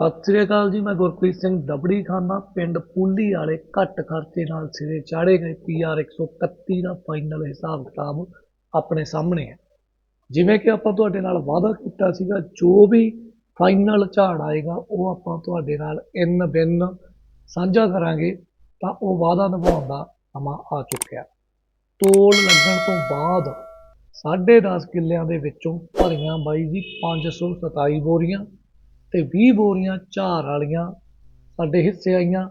ਸਤਿ ਸ੍ਰੀ ਅਕਾਲ ਜੀ, ਮੈਂ ਗੁਰਪ੍ਰੀਤ ਸਿੰਘ ਦਬੜੀ ਖਾਨਾ ਪਿੰਡ ਪੂਲੀ ਵਾਲੇ ਘੱਟ ਖਰਚੇ ਨਾਲ ਸਿਰੇ ਚਾੜੇ ਗਏ ਪੀਆਰ 131 ਦਾ ਫਾਈਨਲ ਹਿਸਾਬ ਕਿਤਾਬ ਆਪਣੇ ਸਾਹਮਣੇ ਹੈ। ਜਿਵੇਂ ਕਿ ਆਪਾਂ ਤੁਹਾਡੇ ਨਾਲ ਵਾਅਦਾ ਕੀਤਾ ਸੀਗਾ, ਜੋ ਵੀ ਫਾਈਨਲ ਝਾੜ ਆਏਗਾ, ਉਹ ਆਪਾਂ ਤੁਹਾਡੇ ਨਾਲ ਇਨ ਬਿਨ ਸਾਂਝਾ ਕਰਾਂਗੇ, ਤਾਂ ਉਹ ਵਾਅਦਾ ਨਿਭਾਉਣ ਦਾ ਸਮਾਂ ਆ ਚੁੱਕਿਆ। ਤੋਲ ਲੱਗਣ ਤੋਂ ਬਾਅਦ 10.5 ਕਿੱਲਿਆਂ ਦੇ ਵਿੱਚੋਂ ਭਰੀਆਂ ਬਾਈ ਜੀ 527 ਬੋਰੀਆਂ ਤੇ 20 ਬੋਰੀਆਂ ਝਾੜ ਵਾਲੀਆਂ ਸਾਡੇ ਹਿੱਸੇ ਆਈਆਂ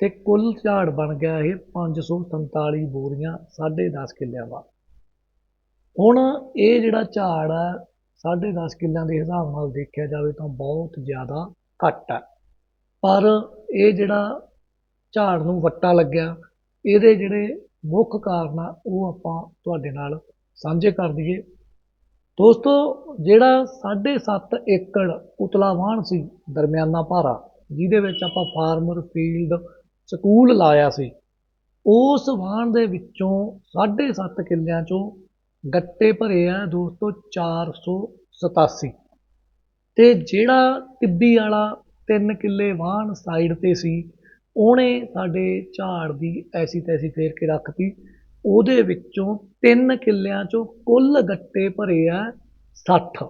ਤੇ ਕੁੱਲ ਝਾੜ ਬਣ ਗਿਆ ਇਹ 547 ਬੋਰੀਆਂ 10.5 ਕਿੱਲਿਆਂ ਦਾ। ਹੁਣ ਇਹ ਜਿਹੜਾ ਝਾੜ ਹੈ 10.5 ਕਿੱਲਿਆਂ ਦੇ ਹਿਸਾਬ ਨਾਲ ਦੇਖਿਆ ਜਾਵੇ ਤਾਂ ਬਹੁਤ ਜ਼ਿਆਦਾ ਘੱਟ ਹੈ ਪਰ ਇਹ ਜਿਹੜਾ ਝਾੜ ਨੂੰ ਵੱਟਾ ਲੱਗਿਆ, ਇਹਦੇ ਜਿਹੜੇ ਮੁੱਖ ਕਾਰਨ ਆ, ਉਹ ਆਪਾਂ ਤੁਹਾਡੇ ਨਾਲ ਸਾਂਝੇ ਕਰ ਦਈਏ। ਦੋਸਤੋ, ਜਿਹੜਾ 7.5 ਏਕੜ ਉਤਲਾ ਵਾਹਣ ਸੀ, ਦਰਮਿਆਨਾ ਭਾਰਾ, ਜਿਹਦੇ ਵਿੱਚ ਆਪਾਂ ਫਾਰਮਰ ਫੀਲਡ ਸਕੂਲ ਲਾਇਆ ਸੀ, ਉਸ ਵਾਹਣ ਦੇ ਵਿੱਚੋਂ 7.5 ਕਿੱਲਿਆਂ ਚੋਂ ਗੱਟੇ ਭਰੇ ਆ ਦੋਸਤੋ 487 ਤੇ ਜਿਹੜਾ ਟਿੱਬੀ ਵਾਲਾ 3 ਕਿੱਲੇ ਵਾਹਣ ਸਾਈਡ ਤੇ ਸੀ, ਉਹਨੇ ਸਾਡੇ ਝਾੜ ਦੀ ਐਸੀ ਤੈਸੀ ਫੇਰ ਕੇ ਰੱਖਤੀ ਉਹਦੇ ਵਿੱਚੋਂ ਤਿੰਨ ਕਿੱਲਿਆਂ ਚੋਂ ਕੁੱਲ ਗੱਟੇ ਭਰੇ ਆ 60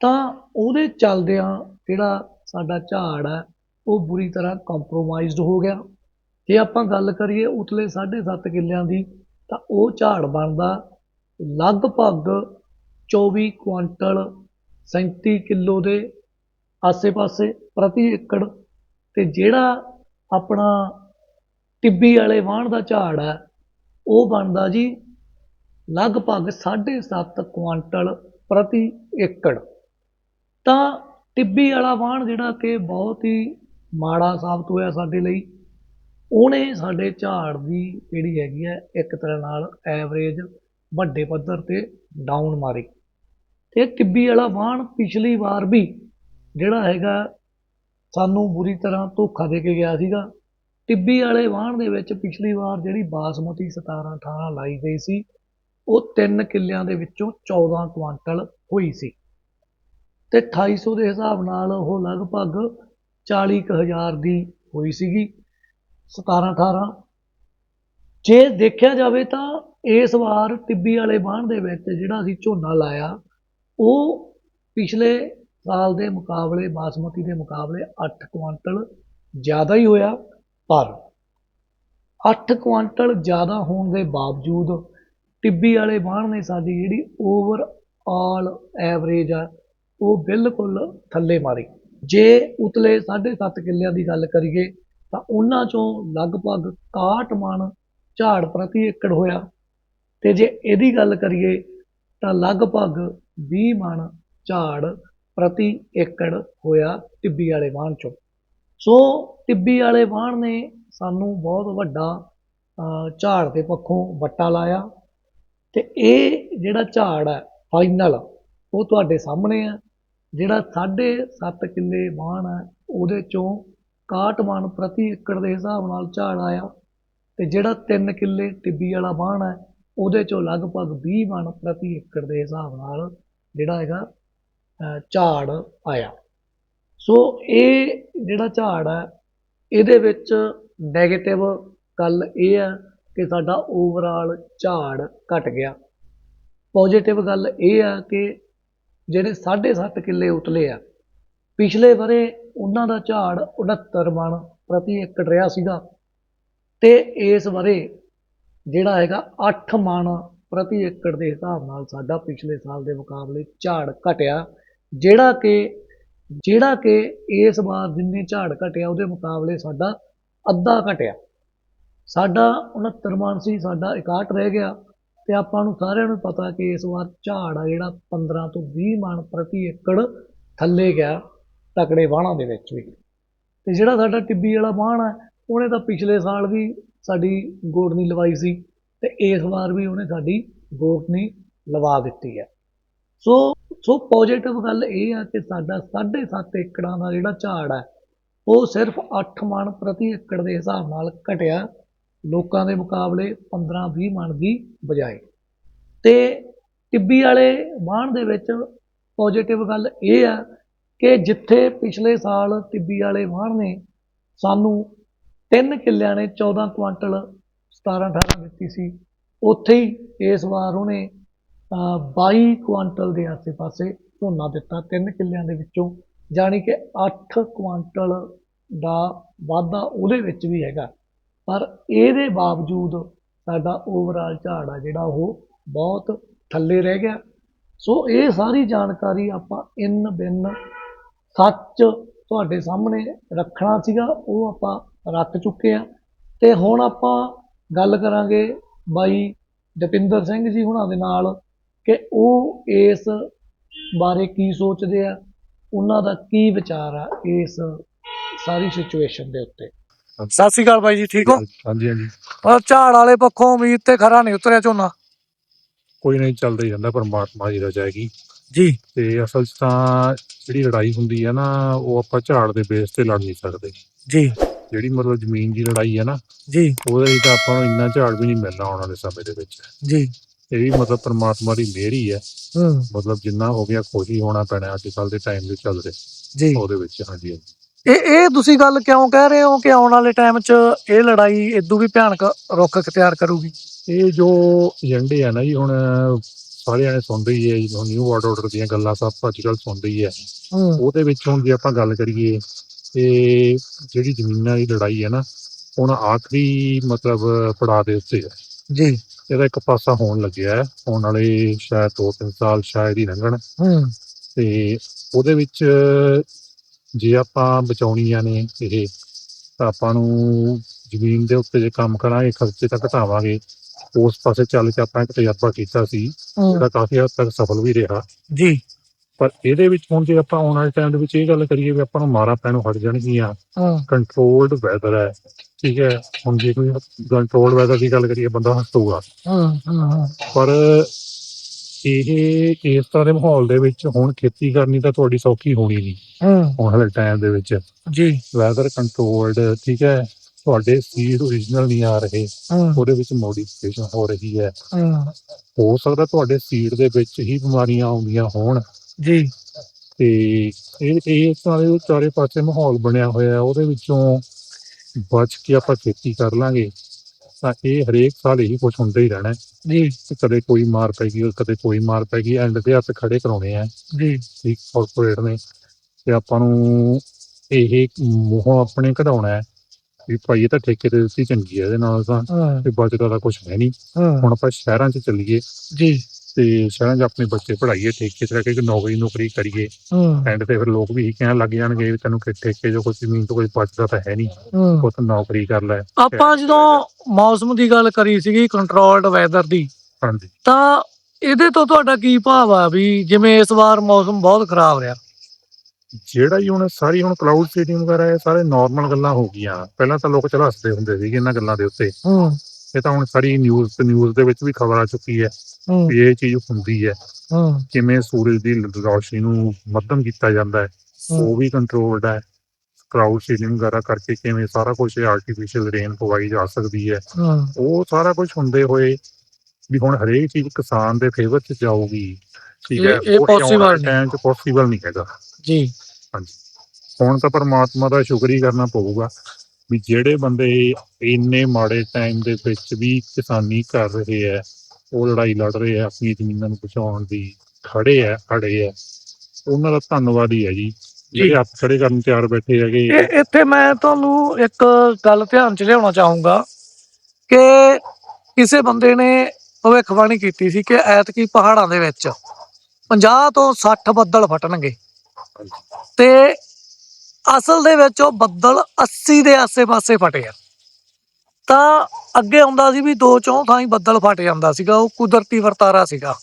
ਤਾਂ ਉਹਦੇ ਚੱਲਦਿਆਂ ਜਿਹੜਾ ਸਾਡਾ ਝਾੜ ਹੈ ਉਹ ਬੁਰੀ ਤਰ੍ਹਾਂ ਕੰਪਰੋਮਾਈਜ਼ਡ ਹੋ ਗਿਆ। ਜੇ ਆਪਾਂ ਗੱਲ ਕਰੀਏ ਉਤਲੇ 7.5 ਕਿੱਲਿਆਂ ਦੀ, ਤਾਂ ਉਹ ਝਾੜ ਬਣਦਾ ਲਗਭਗ 24 ਕੁਆਂਟਲ 37 ਕਿਲੋ ਦੇ ਆਸੇ-ਪਾਸੇ ਪ੍ਰਤੀ ਏਕੜ। ਤੇ ਜਿਹੜਾ ਆਪਣਾ ਟਿੱਬੀ ਵਾਲੇ ਵਾਹਣ ਦਾ ਝਾੜ ਹੈ ਉਹ ਬਣਦਾ ਜੀ ਲਗਭਗ 7.5 ਕੁਆਂਟਲ ਪ੍ਰਤੀ ਏਕੜ। ਤਾਂ ਟਿੱਬੀ ਵਾਲਾ ਵਾਹਣ ਜਿਹੜਾ ਕਿ ਬਹੁਤ ਹੀ ਮਾੜਾ ਸਾਬਤ ਹੋਇਆ ਸਾਡੇ ਲਈ, ਉਹਨੇ ਸਾਡੇ ਝਾੜ ਦੀ ਜਿਹੜੀ ਹੈਗੀ ਹੈ, ਇੱਕ ਤਰ੍ਹਾਂ ਨਾਲ ਐਵਰੇਜ ਵੱਡੇ ਪੱਧਰ ਤੇ ਡਾਊਨ ਮਾਰੀ। ਤੇ ਟਿੱਬੀ ਵਾਲਾ ਵਾਹਣ ਪਿਛਲੀ ਵਾਰ ਵੀ ਜਿਹੜਾ ਹੈਗਾ ਸਾਨੂੰ ਬੁਰੀ ਤਰ੍ਹਾਂ ਧੋਖਾ ਦੇ ਕੇ ਗਿਆ ਸੀਗਾ। ਟਿੱਬੀ ਵਾਲੇ ਵਾਹਣ ਦੇ ਵਿੱਚ ਪਿਛਲੀ ਵਾਰ ਜਿਹੜੀ ਬਾਸਮਤੀ 17 18 ਲਾਈ ਗਈ ਸੀ, ਉਹ 3 ਕਿੱਲਿਆਂ ਦੇ ਵਿੱਚੋਂ 14 ਕੁਆਂਟਲ ਹੋਈ ਸੀ। ਤੇ 2800 ਦੇ ਹਿਸਾਬ ਨਾਲ ਉਹ ਲਗਭਗ 40000 ਦੀ ਹੋਈ ਸੀਗੀ 17 18 ਜੇ ਦੇਖਿਆ ਜਾਵੇ ਤਾਂ ਇਸ ਵਾਰ ਟਿੱਬੀ ਵਾਲੇ ਬਾਣ ਦੇ ਵਿੱਚ ਜਿਹੜਾ ਅਸੀਂ ਝੋਨਾ ਲਾਇਆ, ਉਹ ਪਿਛਲੇ ਸਾਲ ਦੇ ਮੁਕਾਬਲੇ, ਬਾਸਮਤੀ ਦੇ ਮੁਕਾਬਲੇ 8 ਕੁਆਂਟਲ ਜ਼ਿਆਦਾ ਹੀ ਹੋਇਆ। ਪਰ 8 ਕੁਆਂਟਲ ਜ਼ਿਆਦਾ ਹੋਣ ਦੇ ਬਾਵਜੂਦ ਟਿੱਬੀ ਵਾਲੇ ਬਾਣ ਨੇ ਸਾਡੀ ਜਿਹੜੀ ਓਵਰ ਆਲ ਐਵਰੇਜ ਆ, ਉਹ ਬਿਲਕੁਲ ਥੱਲੇ ਮਾਰੀ। ਜੇ ਉਤਲੇ 7.5 ਕਿੱਲਿਆਂ ਦੀ ਗੱਲ ਕਰੀਏ, ਤਾਂ ਉਹਨਾਂ ਚੋਂ ਲਗਭਗ 61 ਮਣ ਝਾੜ ਪ੍ਰਤੀ ਏਕੜ ਹੋਇਆ। ਤੇ ਜੇ ਇਹਦੀ ਗੱਲ ਕਰੀਏ, ਤਾਂ ਲਗਭਗ 20 ਮਣ ਝਾੜ ਪ੍ਰਤੀ ਏਕੜ ਹੋਇਆ ਟਿੱਬੀ ਵਾਲੇ ਵਾਹਣ ਚੋਂ। ਸੋ ਟਿੱਬੀ ਵਾਲੇ ਵਾਹਣ ਨੇ ਸਾਨੂੰ ਬਹੁਤ ਵੱਡਾ ਝਾੜ ਦੇ ਪੱਖੋਂ ਵੱਟਾ ਲਾਇਆ ਤੇ ਇਹ ਜਿਹੜਾ ਝਾੜ ਹੈ ਫਾਈਨਲ ਉਹ ਤੁਹਾਡੇ ਸਾਹਮਣੇ ਆ ਜਿਹੜਾ 7.5 ਕਿੱਲੇ ਵਾਹਣ ਹੈ, ਉਹਦੇ ਚੋਂ 61 ਮਣ ਪ੍ਰਤੀ ਏਕੜ ਦੇ ਹਿਸਾਬ ਨਾਲ ਝਾੜ ਆਇਆ ਤੇ ਜਿਹੜਾ 3 ਕਿੱਲੇ ਟਿੱਬੀ ਵਾਲਾ ਵਾਹਣ ਹੈ, ਉਹਦੇ ਚੋਂ ਲਗਭਗ 20 ਮਣ ਪ੍ਰਤੀ ਏਕੜ ਦੇ ਹਿਸਾਬ ਨਾਲ ਜਿਹੜਾ ਹੈਗਾ ਝਾੜ ਆਇਆ। ਸੋ ਇਹ ਜਿਹੜਾ ਝਾੜ ਹੈ, ਇਹਦੇ ਵਿੱਚ ਨੈਗੇਟਿਵ ਗੱਲ ਇਹ ਹੈ ਕਿ ਸਾਡਾ ਓਵਰਆਲ ਝਾੜ ਘਟ ਗਿਆ। ਪੋਜੀਟਿਵ ਗੱਲ ਇਹ ਆ ਕਿ ਜਿਹੜੇ 7.5 ਕਿੱਲੇ ਉਤਲੇ ਆ, ਪਿਛਲੇ ਬਰੇ ਉਹਨਾਂ ਦਾ ਝਾੜ 69 ਮਣ ਪ੍ਰਤੀ ਏਕੜ ਰਿਹਾ ਸੀਗਾ ਤੇ ਇਸ ਬਰੇ ਜਿਹੜਾ ਹੈਗਾ 8 ਮਣ ਪ੍ਰਤੀ ਏਕੜ ਦੇ ਹਿਸਾਬ ਨਾਲ ਸਾਡਾ ਪਿਛਲੇ ਸਾਲ ਦੇ ਮੁਕਾਬਲੇ ਝਾੜ ਘਟਿਆ, ਜਿਹੜਾ ਕਿ ਜਿਹੜਾ ਕਿ ਇਸ ਵਾਰ ਜਿੰਨੇ ਝਾੜ ਘਟਿਆ ਉਹਦੇ ਮੁਕਾਬਲੇ ਸਾਡਾ ਅੱਧਾ ਘਟਿਆ। ਸਾਡਾ 69 ਮਣ ਸੀ, ਸਾਡਾ 61 ਰਹਿ ਗਿਆ ਤੇ ਆਪਾਂ ਨੂੰ ਸਾਰਿਆਂ ਨੂੰ ਪਤਾ ਕਿ ਇਸ ਵਾਰ ਝਾੜ ਆ ਜਿਹੜਾ 15 ਤੋਂ 20 ਮਣ ਪ੍ਰਤੀ ਏਕੜ ਥੱਲੇ ਗਿਆ ਤਕੜੇ ਵਾਹਣਾਂ ਦੇ ਵਿੱਚ ਵੀ। ਤੇ ਜਿਹੜਾ ਸਾਡਾ ਟਿੱਬੀ ਵਾਲਾ ਵਾਹਣ ਆ, ਉਹਨੇ ਤਾਂ ਪਿਛਲੇ ਸਾਲ ਵੀ ਸਾਡੀ ਗੋੜਨੀ ਲਵਾਈ ਸੀ ਤੇ ਇਸ ਵਾਰ ਵੀ ਉਹਨੇ ਸਾਡੀ ਗੋੜਨੀ ਲਵਾ ਦਿੱਤੀ ਹੈ। ਸੋ ਸੋ ਪੋਜ਼ਿਟਿਵ ਗੱਲ ਇਹ ਆ ਕਿ ਸਾਡਾ 7.5 ਏਕੜਾਂ ਦਾ ਜਿਹੜਾ ਝਾੜ ਹੈ ਉਹ ਸਿਰਫ 8 ਮਣ ਪ੍ਰਤੀ ਏਕੜ ਦੇ ਹਿਸਾਬ ਨਾਲ ਘਟਿਆ, ਲੋਕਾਂ ਦੇ ਮੁਕਾਬਲੇ 15-20 ਮਣ ਦੀ ਬਜਾਏ। ਤੇ ਟਿੱਬੀ ਵਾਲੇ ਵਾਹਣ ਦੇ ਵਿੱਚ ਪੋਜ਼ਿਟਿਵ ਗੱਲ ਇਹ ਆ ਕਿ ਜਿੱਥੇ ਪਿਛਲੇ ਸਾਲ ਟਿੱਬੀ ਵਾਲੇ ਵਾਹਣ ਨੇ, ਸਾਨੂੰ ਤਿੰਨ ਕਿੱਲਿਆਂ ਨੇ 14 ਕੁਆਂਟਲ 17 18 ਦਿੱਤੀ ਸੀ, ਉੱਥੇ ਹੀ ਇਸ ਵਾਰ ਉਹਨੇ 22 ਕੁਆਂਟਲ ਦੇ ਆਸੇ-ਪਾਸੇ ਝੋਨਾ ਦਿੱਤਾ ਤਿੰਨ ਕਿੱਲਿਆਂ ਦੇ ਵਿੱਚੋਂ, ਜਾਣੀ ਕਿ 8 ਕੁਆਂਟਲ ਦਾ ਵਾਧਾ ਉਹਦੇ ਵਿੱਚ ਵੀ ਹੈਗਾ। ਪਰ ਇਹਦੇ ਬਾਵਜੂਦ ਸਾਡਾ ਓਵਰਆਲ ਝਾੜ ਆ ਜਿਹੜਾ ਉਹ ਬਹੁਤ ਥੱਲੇ ਰਹਿ ਗਿਆ। ਸੋ ਇਹ ਸਾਰੀ ਜਾਣਕਾਰੀ ਆਪਾਂ ਇਨ ਬਿਨ ਸੱਚ ਤੁਹਾਡੇ ਸਾਹਮਣੇ ਰੱਖਣਾ ਸੀਗਾ, ਉਹ ਆਪਾਂ ਰੱਖ ਚੁੱਕੇ ਆ। ਤੇ ਹੁਣ ਆਪਾਂ ਗੱਲ ਕਰਾਂਗੇ ਬਾਈ ਜਤਿੰਦਰ ਸਿੰਘ ਜੀ ਹੁਣਾਂ ਦੇ ਨਾਲ। ਕਿ ਉਹ ਇਸ ਬਾਰੇ ਕੀ ਸੋਚਦੇ ਆ ਉਹਨਾਂ ਦਾ ਕੀ ਵਿਚਾਰ ਆ ਇਸ ਸਾਰੀ ਸਿਚੁਏਸ਼ਨ ਦੇ ਉੱਤੇ। ਸਤਿ ਸ਼੍ਰੀ ਅਕਾਲ ਬਾਈ ਜੀ ਠੀਕ ਹੋ? ਹਾਂਜੀ ਹਾਂਜੀ। ਪਰ ਝਾੜ ਵਾਲੇ ਪੱਖੋਂ ਉਮੀਦ ਤੇ ਖਰਾ ਨਹੀਂ ਉਤਰਿਆ ਝੋਨਾ। ਕੋਈ ਨਹੀਂ ਚੱਲਦਾ ਹੀ ਜਾਂਦਾ ਪਰਮਾਤਮਾ ਦੀ ਰਜਾ ਹੈਗੀ। ਜੀ। ਤੇ ਅਸਲ 'ਚ ਤਾਂ ਜਿਹੜੀ ਲੜਾਈ ਹੁੰਦੀ ਹੈ ਨਾ ਉਹ ਆਪਾਂ ਝਾੜ ਦੇ ਬੇਸ ਤੇ ਲੜ ਨਹੀਂ ਸਕਦੇ। ਜੀ। ਜਿਹੜੀ ਮਤਲਬ ਜ਼ਮੀਨ ਦੀ ਲੜਾਈ ਹੈ ਨਾ ਜੀ। ਉਹਦੇ ਲਈ ਤਾਂ ਆਪਾਂ ਨੂੰ ਇੰਨਾ ਝਾੜ ਵੀ ਨਹੀਂ ਮਿਲਣਾ ਆਉਣ ਵਾਲੇ ਸਮੇਂ ਦੇ ਵਿੱਚ। ਜੀ। ਇਹ ਵੀ ਮਤਲਬ ਪਰਮਾਤਮਾ ਦੀ ਮਿਹਰ ਹੀ ਹੈ। ਹੂੰ। ਮਤਲਬ ਜਿੰਨਾ ਹੋ ਗਿਆ ਖੁਸ਼ੀ ਹੋਣਾ ਪੈਣਾ ਅੱਜ ਕੱਲ ਦੇ ਟਾਈਮ ਦੇ ਚੱਲਦੇ ਜੀ। ਉਹਦੇ ਵਿੱਚ ਹਾਂਜੀ ਹਾਂਜੀ। ਇਹ ਇਹ ਤੁਸੀਂ ਗੱਲ ਕਿਉਂ ਕਹਿ ਰਹੇ ਹੋ ਕਿ ਆਉਣ ਵਾਲੇ ਟਾਈਮ 'ਚ ਇਹ ਲੜਾਈ ਇਦੋਂ ਵੀ ਭਿਆਨਕ ਰੁੱਖ ਅਖਤਿਆਰ ਕਰੂਗੀ? ਇਹ ਜੋ ਏਜੰਡੇ ਆ ਨਾ ਜੀ ਹੁਣ ਸਾਰੇ ਜਾਣੇ ਸੁਣਦੇ ਹੀ ਹੈ ਜਦੋਂ ਨਿਊ ਵਰਲਡ ਆਰਡਰ ਦੀਆਂ ਗੱਲਾਂ ਸਭ ਅੱਜ ਕੱਲ ਸੁਣਦੇ ਹੈ ਹੂੰ। ਉਹਦੇ ਵਿੱਚ ਹੁਣ ਜੇ ਆਪਾਂ ਗੱਲ ਕਰੀਏ ਤੇ ਜਿਹੜੀ ਜ਼ਮੀਨਾਂ ਦੀ ਲੜਾਈ ਹੈ ਨਾ ਹੁਣ ਆਖਰੀ ਮਤਲਬ ਪੜਾਅ ਦੇ ਉੱਤੇ ਹੈ। ਜੀ। ਇਹਦਾ ਇੱਕ ਪਾਸਾ ਹੋਣ ਲੱਗਿਆ ਹੈ। ਆਉਣ ਵਾਲੇ ਸ਼ਾਇਦ 2-3 ਸਾਲ ਸ਼ਾਇਦ ਹੀ ਲੰਘਣ। ਹੂੰ। ਤੇ ਉਹਦੇ ਵਿੱਚ ਜੇ ਆਪਾਂ ਬਚਾਉਣੀਆਂ ਨੇ ਇਹ ਤਾਂ ਆਪਾਂ ਨੂੰ ਜ਼ਮੀਨ ਦੇ ਉੱਤੇ ਜੇ ਕੰਮ ਕਰਾਂਗੇ ਖਰਚੇ ਤਾਂ ਘਟਾਵਾਂਗੇ। ਉਸ ਪਾਸੇ ਚੱਲ ਕੇ ਆਪਾਂ ਇੱਕ ਤਜਰਬਾ ਕੀਤਾ ਸੀ। ਜਿਹੜਾ ਕਾਫੀ ਹੱਦ ਤੱਕ ਸਫਲ ਵੀ ਰਿਹਾ। ਜੀ। ਪਰ ਇਹਦੇ ਵਿੱਚ ਹੁਣ ਜੇ ਆਪਾਂ ਆਉਣ ਵਾਲੇ ਟਾਈਮ ਦੇ ਵਿੱਚ ਇਹ ਗੱਲ ਕਰੀਏ ਵੀ ਆਪਾਂ ਨੂੰ ਮਾਰਾ ਪੈਣੋਂ ਹਟ ਜਾਣਗੀਆਂ। ਹੂੰ। ਕੰਟਰੋਲਡ ਵੈਦਰ ਹੈ ਠੀਕ ਹੈ। ਹੁਣ ਜੇ ਕੋਈ ਕੰਟਰੋਲਡ ਵੈਦਰ ਦੀ ਗੱਲ ਕਰੀਏ ਬੰਦਾ ਹੱਸੂਗਾ। ਹੂੰ ਹੂੰ ਪਰ ਇਹ ਇਸ ਤਰ੍ਹਾਂ ਦੇ ਮਾਹੌਲ ਦੇ ਵਿੱਚ ਹੁਣ ਖੇਤੀ ਕਰਨੀ ਤਾਂ ਤੁਹਾਡੀ ਸੌਖੀ ਹੋਣੀ ਨਹੀਂ। ਹੂੰ। ਆਉਣ ਵਾਲੇ ਟਾਈਮ ਦੇ ਵਿੱਚ। ਜੀ। ਵੈਦਰ ਕੰਟਰੋਲਡ ਠੀਕ ਹੈ। ਤੁਹਾਡੇ ਸੀਡ ਓਰੀਜਨਲ ਨਹੀਂ ਆ ਰਹੇ। ਉਹਦੇ ਵਿੱਚ ਮੋਡੀਫਿਕੇਸ਼ਨ ਹੋ ਰਹੀ ਹੂੰ। ਹੋ। ਸਕਦਾ ਤੁਹਾਡੇ ਸੀਡ ਦੇ ਵਿੱਚ ਹੀ ਬਿਮਾਰੀਆਂ ਆਉਂਦੀਆਂ ਹੋਣ। ਜੀ। ਤੇ ਇਹ ਇਹ ਸਾਰੇ ਚਾਰੇ ਪਾਸੇ ਮਾਹੌਲ ਬਣਿਆ ਹੋਇਆ ਉਹਦੇ ਵਿੱਚੋਂ ਬਚ ਕੇ ਆਪਾਂ ਖੇਤੀ ਕਰ ਲਾਂਗੇ ਤਾਂ ਇਹ ਹਰੇਕ ਸਾਲ ਇਹੀ ਕੁਝ ਹੁੰਦਾ ਹੀ ਰਹਿਣਾ ਹੈ। ਜੀ। ਕਿ ਕਦੇ ਕੋਈ ਮਾਰ ਪੈ ਗਈ ਕਦੇ ਕੋਈ ਮਾਰ ਪੈ ਗਈ ਐਂਡ ਦੇ ਹੱਥ ਖੜੇ ਕਰਾਉਣੇ ਆ। ਜੀ। ਠੀਕ ਕਾਰਪੋਰੇਟ ਨੇ ਤੇ ਆਪਾਂ ਨੂੰ ਇਹ ਮੂੰਹੋਂ ਆਪਣੇ ਕਢਾਉਣਾ ਹੈ ਵੀ ਭਾਈ ਇਹ ਤਾਂ ਠੇਕੇ ਤੇ ਦਿੱਤੀ ਚੰਗੀ ਹੈ ਇਹਦੇ ਨਾਲ ਤਾਂ ਹੂੰ। ਤੇ ਬਚਦਾ ਤਾਂ ਕੁਝ ਹੈ ਨਹੀਂ। ਹੂੰ। ਹੁਣ ਆਪਾਂ ਸ਼ਹਿਰਾਂ 'ਚ ਚੱਲੀਏ। ਜੀ। ਤੇ ਸ਼ਹਿਰਾਂ 'ਚ ਆਪਣੇ ਬੱਚੇ ਪੜ੍ਹਾਈਏ ਠੇਕੇ 'ਚ ਰਹਿ ਕੇ ਨੌਕਰੀ ਨੌਕਰੀ ਕਰੀਏ। ਹੂੰ। ਐਂਡ ਤੇ ਫਿਰ ਲੋਕ ਵੀ ਇਹੀ ਕਹਿਣ ਲੱਗ ਜਾਣਗੇ ਵੀ ਤੈਨੂੰ ਕਿ ਠੇਕੇ ਜੋ ਕੋਈ ਜ਼ਮੀਨ ਤੋਂ ਕੋਈ ਬਚਦਾ ਤਾਂ ਹੈ ਨਹੀਂ। ਹੂੰ। ਪੁੱਤ ਨੌਕਰੀ ਕਰ ਲੈ। ਆਪਾਂ ਜਦੋਂ ਮੌਸਮ ਦੀ ਗੱਲ ਕਰੀ ਸੀਗੀ ਕੰਟਰੋਲਡ ਵੈਦਰ ਦੀ ਹਾਂਜੀ। ਤਾਂ ਇਹਦੇ ਤੋਂ ਤੁਹਾਡਾ ਕੀ ਭਾਵ ਆ ਵੀ ਜਿਵੇਂ ਇਸ ਵਾਰ ਮੌਸਮ ਬਹੁਤ ਖਰਾਬ ਰਿਹਾ? ਜਿਹੜਾ ਹੀ ਹੁਣ ਸਾਰੀ ਹੁਣ ਕਲਾਊਡ ਸੀਡਿੰਗ ਵਗੈਰਾ ਇਹ ਸਾਰੇ ਨਾਰਮਲ ਗੱਲਾਂ ਹੋ ਗਈਆਂ। ਪਹਿਲਾਂ ਤਾਂ ਲੋਕ ਚਲ ਹੱਸਦੇ ਹੁੰਦੇ ਸੀਗੇ ਇਹਨਾਂ ਗੱਲਾਂ ਦੇ ਉੱਤੇ। ਹੂੰ। ਇਹ ਤਾਂ ਹੁਣ ਸਾਰੀ ਨਿਊਜ਼ ਤੇ ਨਿਊਜ਼ ਦੇ ਵਿੱਚ ਵੀ ਖਬਰ ਆ ਚੁੱਕੀ ਹੈ ਹੂੰ। ਵੀ ਇਹ ਚੀਜ਼ ਹੁੰਦੀ ਹੈ। ਹੂੰ। ਕਿਵੇਂ ਸੂਰਜ ਦੀ ਰੌਸ਼ਨੀ ਨੂੰ ਮੱਧਮ ਕੀਤਾ ਜਾਂਦਾ ਹੈ ਉਹ ਵੀ ਕੰਟਰੋਲਡ ਹੈ। ਕਲਾਊਡ ਸੀਡਿੰਗ ਵਗੈਰਾ ਕਰਕੇ ਕਿਵੇਂ ਸਾਰਾ ਕੁਝ ਆਰਟੀਫੀਸ਼ੀਅਲ ਰੇਨ ਪਵਾਈ ਜਾ ਸਕਦੀ ਹੈ। ਹੂੰ। ਉਹ ਸਾਰਾ ਕੁਝ ਹੁੰਦੇ ਹੋਏ ਵੀ ਹੁਣ ਹਰੇਕ ਚੀਜ਼ ਕਿਸਾਨ ਦੇ ਫੇਵਰ 'ਚ ਜਾਊਗੀ। ਠੀਕ ਹੈ ਇਹ- ਇਹ possible ਨਹੀਂ। ਟਾਈਮ 'ਚ ਪੋਸੀਬਲ ਨਹੀਂ ਹੈਗਾ। ਜੀ। ਹਾਂਜੀ। ਹੁਣ ਤਾਂ ਪਰਮਾਤਮਾ ਦਾ ਸ਼ੁਕਰ ਹੀ ਕਰਨਾ ਪਊਗਾ। ਵੀ ਜਿਹੜੇ ਬੰਦੇ ਇੰਨੇ ਮਾੜੇ ਟਾਈਮ ਦੇ ਵਿੱਚ ਵੀ ਕਿਸਾਨੀ ਕਰ ਰਹੇ ਹੈ ਉਹ ਲੜਾਈ ਲੜ ਰਹੇ ਆ ਆਪਣੀ ਜ਼ਮੀਨਾਂ ਨੂੰ ਬਚਾਉਣ ਦੀ ਖੜੇ ਆ ਖੜੇ ਆ ਉਹਨਾਂ ਦਾ ਧੰਨਵਾਦ ਹੀ ਹੈ ਜੀ। ਜਿਹੜੇ ਹੱਥ ਖੜੇ ਕਰਨ ਤਿਆਰ ਬੈਠੇ ਹੈਗੇ। ਇੱਥੇ ਮੈਂ ਤੁਹਾਨੂੰ ਇੱਕ ਗੱਲ ਧਿਆਨ ਚ ਲਿਆਉਣਾ ਚਾਹੂੰਗਾ ਕਿ ਕਿਸੇ ਬੰਦੇ ਨੇ ਭਵਿੱਖਬਾਣੀ ਕੀਤੀ ਸੀ ਕਿ ਐਤਕੀ ਪਹਾੜਾਂ ਦੇ ਵਿੱਚ 50 ਤੋਂ 60 ਬੱਦਲ ਫਟਣਗੇ। ਤੇ ਅਸਲ ਦੇ ਵਿੱਚ ਉਹ ਬੱਦਲ 80 ਦੇ ਆਸੇ-ਪਾਸੇ ਫਟੇ ਆ। ਤਾਂ ਅੱਗੇ ਆਉਂਦਾ ਸੀ ਵੀ ਦੋ ਚੌਂ ਥਾਂ ਹੀ ਬੱਦਲ ਫਟ ਜਾਂਦਾ ਸੀਗਾ ਉਹ ਕੁਦਰਤੀ ਵਰਤਾਰਾ ਸੀਗਾ।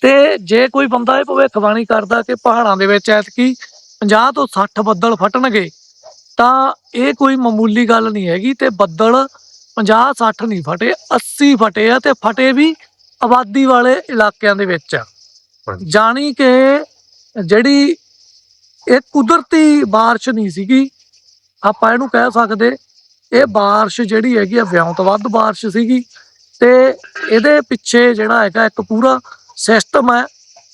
ਤੇ ਜੇ ਕੋਈ ਬੰਦਾ ਇਹ ਭਵਿੱਖਬਾਣੀ ਕਰਦਾ ਕਿ ਪਹਾੜਾਂ ਦੇ ਵਿੱਚ ਐਤਕੀ 50 ਤੋਂ 60 ਬੱਦਲ ਫਟਣਗੇ ਤਾਂ ਇਹ ਕੋਈ ਮਾਮੂਲੀ ਗੱਲ ਨਹੀਂ ਹੈਗੀ ਤੇ ਬੱਦਲ 50 60 ਨਹੀਂ ਫਟੇ 80 ਫਟੇ ਆ ਤੇ ਫਟੇ ਵੀ ਆਬਾਦੀ ਵਾਲੇ ਇਲਾਕਿਆਂ ਦੇ ਵਿੱਚ ਆ। ਜਾਣੀ ਕਿ ਜਿਹੜੀ ਇਹ ਕੁਦਰਤੀ بارش ਨਹੀਂ ਸੀਗੀ ਆਪਾਂ ਇਹਨੂੰ ਕਹਿ ਸਕਦੇ ਇਹ بارش ਜਿਹੜੀ ਹੈਗੀ ਆ ਵਿਉਂ ਤੋਂ ਵੱਧ بارش ਸੀਗੀ ਤੇ ਇਹਦੇ ਪਿੱਛੇ ਜਿਹੜਾ ਹੈਗਾ ਇੱਕ ਪੂਰਾ ਸਿਸਟਮ ਹੈ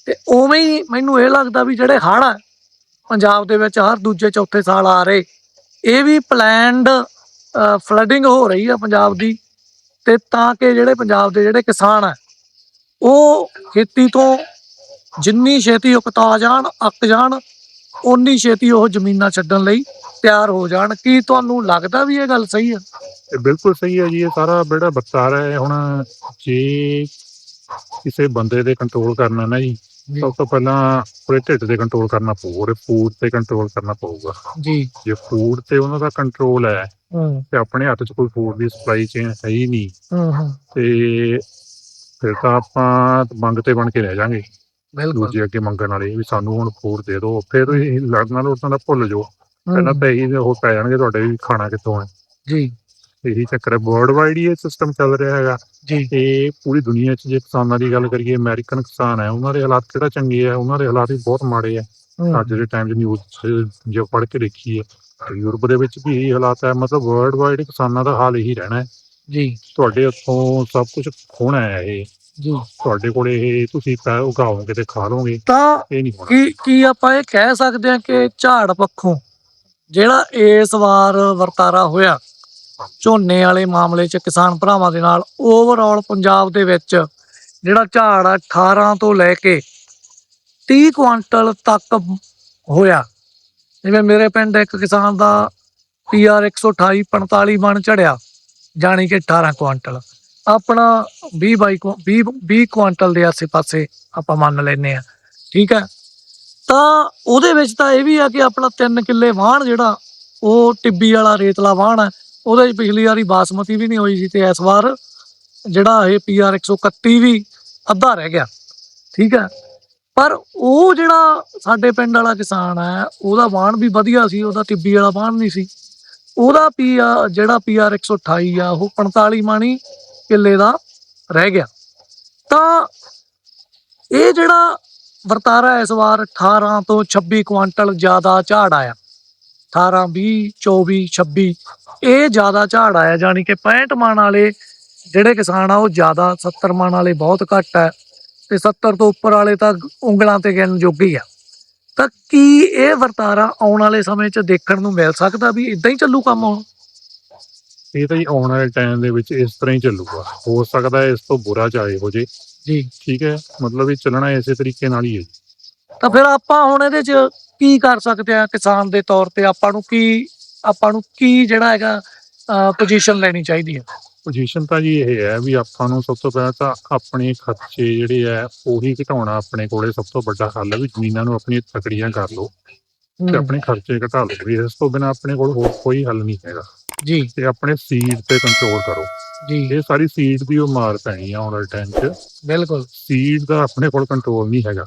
ਤੇ ਉਵੇਂ ਹੀ ਮੈਨੂੰ ਇਹ ਲੱਗਦਾ ਵੀ ਜਿਹੜੇ ਹੜ੍ਹ ਆ ਪੰਜਾਬ ਦੇ ਵਿੱਚ ਹਰ ਦੂਜੇ ਚੌਥੇ ਸਾਲ ਆ ਰਹੇ ਇਹ ਵੀ ਪਲੈਨਡ ਫਲੱਡਿੰਗ ਹੋ ਰਹੀ ਆ ਪੰਜਾਬ ਦੀ ਤੇ ਤਾਂ ਕਿ ਜਿਹੜੇ ਪੰਜਾਬ ਦੇ ਜਿਹੜੇ ਕਿਸਾਨ ਆ ਉਹ ਖੇਤੀ ਤੋਂ ਜਿੰਨੀ ਛੇਤੀ ਉਕਤਾ ਜਾਣ ਅੱਕ ਜਾਣ ਓਨੀ ਛੇਤੀ ਉਹ ਜ਼ਮੀਨਾਂ ਛੱਡਣ ਲਈ ਤਿਆਰ ਹੋ ਜਾਣ। ਕੀ ਤੁਹਾਨੂੰ ਲੱਗਦਾ ਵੀ ਇਹ ਗੱਲ ਸਹੀ ਆ? ਇਹ ਬਿਲਕੁਲ ਸਹੀ ਹੈ ਜੀ ਇਹ ਸਾਰਾ ਜਿਹੜਾ ਵਰਤਾਰਾ ਹੈ। ਹੁਣ ਜੇ ਕਿਸੇ ਬੰਦੇ ਦੇ ਕੰਟਰੋਲ ਕਰਨਾ ਨਾ ਜੀ। ਸਭ ਤੋਂ ਪਹਿਲਾਂ ਉਹਦੇ ਢਿੱਡ ਤੇ ਕੰਟਰੋਲ ਕਰਨਾ ਪਊ ਉਹਦੇ ਫੂਡ ਤੇ ਕੰਟਰੋਲ ਕਰਨਾ ਪਊਗਾ। ਜੀ। ਜੇ ਫੂਡ ਤੇ ਉਹਨਾਂ ਦਾ ਕੰਟਰੋਲ ਹੈ ਹੂੰ। ਤੇ ਆਪਣੇ ਹੱਥ 'ਚ ਕੋਈ ਫੂਡ ਦੀ ਸਪਲਾਈ ਚੇਨ ਹੈ ਹੀ ਨਹੀਂ ਹੂੰ ਹੂੰ। ਤੇ ਫਿਰ ਤਾਂ ਆਪਾਂ ਮੰਗ ਤੇ ਬਣ ਕੇ ਰਹਿ ਜਾਾਂਗੇ। ਬਿਲਕੁਲ। ਦੂਜੇ ਅੱਗੇ ਮੰਗਣ ਵਾਲੇ ਵੀ ਸਾਨੂੰ ਹੁਣ ਫੂਡ ਦੇ ਦਿਓ ਫਿਰ ਤੁਸੀਂ ਲੜਨਾ ਲੋਟਾਂ ਦਾ ਭੁੱਲ ਜਾਓ। ਪਹਿਲਾਂ ਹੂੰ, ਤਾਂ ਇਹੀ ਉਹ ਪੈ ਜਾਣਗੇ ਤੁਹਾਡੇ ਵੀ ਖਾਣਾ ਕਿੱਥੋਂ ਹੈ। ਜੀ। ਇਹੀ ਚੱਕਰ ਹੈ ਵਰਲਡ ਵਾਈਡ ਹੀ ਇਹ ਸਿਸਟਮ ਚੱਲ ਰਿਹਾ ਹੈਗਾ। ਜੀ। ਤੇ ਪੂਰੀ ਦੁਨੀਆ 'ਚ ਜੇ ਕਿਸਾਨਾਂ ਦੀ ਗੱਲ ਕਰੀਏ ਅਮਰੀਕਨ ਕਿਸਾਨ ਹੈ ਉਹਨਾਂ ਦੇ ਹਾਲਾਤ ਕਿਹੜਾ ਚੰਗੇ ਆ ਉਹਨਾਂ ਦੇ ਹਾਲਾਤ ਵੀ ਬਹੁਤ ਮਾੜੇ ਆ ਹੂੰ, ਅੱਜ ਦੇ ਟਾਈਮ 'ਚ ਨਿਊਜ਼ ਜੇ ਪੜ੍ਹ ਕੇ ਦੇਖੀਏ ਤੇ ਯੂਰਪ ਦੇ ਵਿੱਚ ਵੀ ਇਹੀ ਹਾਲਾਤ ਹੈ ਮਤਲਬ ਵਰਲਡ ਵਾਈਡ ਕਿਸਾਨਾਂ ਦਾ ਹਾਲ ਇਹੀ ਰਹਿਣਾ ਹੈ। ਜੀ। ਤੁਹਾਡੇ ਹੱਥੋਂ ਸਭ ਕੁਝ ਖੋਣਾ ਹੈ ਇਹ। ਜੀ। ਤੁਹਾਡੇ ਕੋਲ ਇਹ ਤੁਸੀਂ ਪੈ ਉਗਾਓਗੇ ਤੇ ਖਾ ਲਓਗੇ ਤਾਂ ਇਹ ਨਹੀਂ ਹੋਣਾ। ਕੀ ਕੀ ਆਪਾਂ ਇਹ ਕਹਿ ਸਕਦੇ ਹਾਂ ਕਿ ਝਾੜ ਪੱਖੋਂ ਜਿਹੜਾ ਇਸ ਵਾਰ ਵਰਤਾਰਾ ਹੋਇਆ ਝੋਨੇ ਵਾਲੇ ਮਾਮਲੇ 'ਚ ਕਿਸਾਨ ਭਰਾਵਾਂ ਦੇ ਨਾਲ ਓਵਰਆਲ ਪੰਜਾਬ ਦੇ ਵਿੱਚ ਜਿਹੜਾ ਝਾੜ ਆ 18 ਤੋਂ ਲੈ ਕੇ 30 ਕੁਆਂਟਲ ਤੱਕ ਹੋਇਆ। ਜਿਵੇਂ ਮੇਰੇ ਪਿੰਡ ਇੱਕ ਕਿਸਾਨ ਦਾ ਪੀਆਰ 128 45 ਮਣ ਝੜਿਆ ਜਾਣੀ ਕਿ 18 ਕੁਆਂਟਲ। ਆਪਣਾ 20 22 ਕੁ- 20 20 ਕੁਆਂਟਲ ਦੇ ਆਸੇ-ਪਾਸੇ ਆਪਾਂ ਮੰਨ ਲੈਨੇ ਆ ਠੀਕ ਹੈ? ਤਾਂ ਉਹਦੇ ਵਿੱਚ ਤਾਂ ਇਹ ਵੀ ਆ ਕਿ ਆਪਣਾ 3 ਕਿੱਲੇ ਵਾਹਣ ਜਿਹੜਾ, ਉਹ ਟਿੱਬੀ ਵਾਲਾ ਰੇਤਲਾ ਵਾਹਣ ਹੈ। ਉਹਦੇ 'ਚ ਪਿਛਲੀ ਵਾਰੀ ਬਾਸਮਤੀ ਵੀ ਨਹੀਂ ਹੋਈ ਸੀ ਤੇ ਇਸ ਵਾਰ ਜਿਹੜਾ ਇਹ ਪੀਆਰ 131 ਵੀ ਅੱਧਾ ਰਹਿ ਗਿਆ। ਠੀਕ ਹੈ? ਪਰ ਉਹ ਜਿਹੜਾ ਸਾਡੇ ਪਿੰਡ ਵਾਲਾ ਕਿਸਾਨ ਹੈ, ਉਹਦਾ ਵਾਹਣ ਵੀ ਵਧੀਆ ਸੀ, ਉਹਦਾ ਟਿੱਬੀ ਵਾਲਾ ਵਾਹਣ ਨਹੀਂ ਸੀ। ਉਹਦਾ ਪੀ ਆ, ਜਿਹੜਾ ਪੀਆਰ 128 ਆ, ਉਹ 45 ਮਾਣੀ ਕਿੱਲੇ ਦਾ ਰਹਿ ਗਿਆ। ਤਾਂ ਇਹ ਜਿਹੜਾ ਵਰਤਾਰਾ ਇਸ ਵਾਰ 18 ਤੋਂ 26 ਕੁਆਂਟਲ ਜ਼ਿਆਦਾ ਝਾੜ ਆਇਆ। 18 20 24 26 ਇਹ ਜ਼ਿਆਦਾ ਝਾੜ ਆਇਆ, ਜਾਣੀ ਕਿ 65 ਮਣ ਵਾਲੇ ਜਿਹੜੇ ਕਿਸਾਨ ਆ, ਉਹ ਜ਼ਿਆਦਾ 70 ਮਣ ਵਾਲੇ ਬਹੁਤ ਘੱਟ ਹੈ ਤੇ 70 ਤੋਂ ਉੱਪਰ ਵਾਲੇ ਤਾਂ ਉਂਗਲਾਂ ਤੇ ਗਿਣ ਜੋਗੇ ਆ। ਤਾਂ ਕੀ ਇਹ ਵਰਤਾਰਾ ਆਉਣ ਵਾਲੇ ਸਮੇਂ 'ਚ ਦੇਖਣ ਨੂੰ ਮਿਲ ਸਕਦਾ ਵੀ ਇਦਾਂ ਹੀ ਚੱਲੂ ਕੰਮ ਹੁਣ? ਇਹ ਤਾਂ ਜੀ ਆਉਣ ਵਾਲੇ ਟਾਈਮ ਦੇ ਵਿੱਚ ਇਸ ਤਰ੍ਹਾਂ ਹੀ ਚੱਲੂਗਾ। ਹੋ ਸਕਦਾ ਹੈ ਇਸ ਤੋਂ ਬੁਰਾ ਚਾਹੇ ਹੋ ਜੇ। ਜੀ। ਠੀਕ ਹੈ? ਮਤਲਬ ਇਹ ਚੱਲਣਾ ਇਸੇ ਤਰੀਕੇ ਨਾਲ ਹੀ ਹੈ। ਤਾਂ ਫਿਰ ਆਪਾਂ ਹੁਣ ਇਹਦੇ 'ਚ ਕੀ ਕਰ ਸਕਦੇ ਆ ਕਿਸਾਨ ਦੇ ਤੌਰ ਤੇ ਆਪਾਂ ਨੂੰ ਕੀ ਆਪਾਂ ਨੂੰ ਕੀ ਜਿਹੜਾ ਹੈਗਾ ਪੋਜੀਸ਼ਨ ਲੈਣੀ ਚਾਹੀਦੀ ਹੈ? ਪੋਜੀਸ਼ਨ ਤਾਂ ਜੀ ਇਹ ਹੈ ਵੀ ਆਪਾਂ ਨੂੰ ਸਭ ਤੋਂ ਪਹਿਲਾਂ ਤਾਂ ਆਪਣੇ ਖਰਚੇ ਜਿਹੜੇ ਆ ਉਹੀ ਘਟਾਉਣਾ ਆਪਣੇ ਕੋਲੇ ਸਭ ਤੋਂ ਵੱਡਾ ਹੱਲ ਹੈ ਵੀ ਜ਼ਮੀਨਾਂ ਨੂੰ ਆਪਣੀਆਂ ਤਕੜੀਆਂ ਕਰ ਲਓ ਤੇ ਆਪਣੇ ਖਰਚੇ ਘਟਾ ਲਓ ਵੀ ਇਸ ਤੋਂ ਬਿਨਾ ਆਪਣੇ ਕੋਲ ਹੋਰ ਕੋਈ ਹੱਲ ਨਹੀਂ ਹੈਗਾ। ਜੀ। ਤੇ ਆਪਣੇ ਸੀਡ ਤੇ ਕੰਟਰੋਲ ਕਰੋ। ਜੀ। ਇਹ ਸਾਰੀ ਸੀਡ ਦੀ ਉਹ ਮਾਰ ਪੈਣੀ ਆ ਵਾਲੇ ਟਾਈਮ 'ਚ। ਬਿਲਕੁਲ। ਸੀਡ ਦਾ ਆਪਣੇ ਕੋਲ ਕੰਟਰੋਲ ਨਹੀਂ ਹੈਗਾ।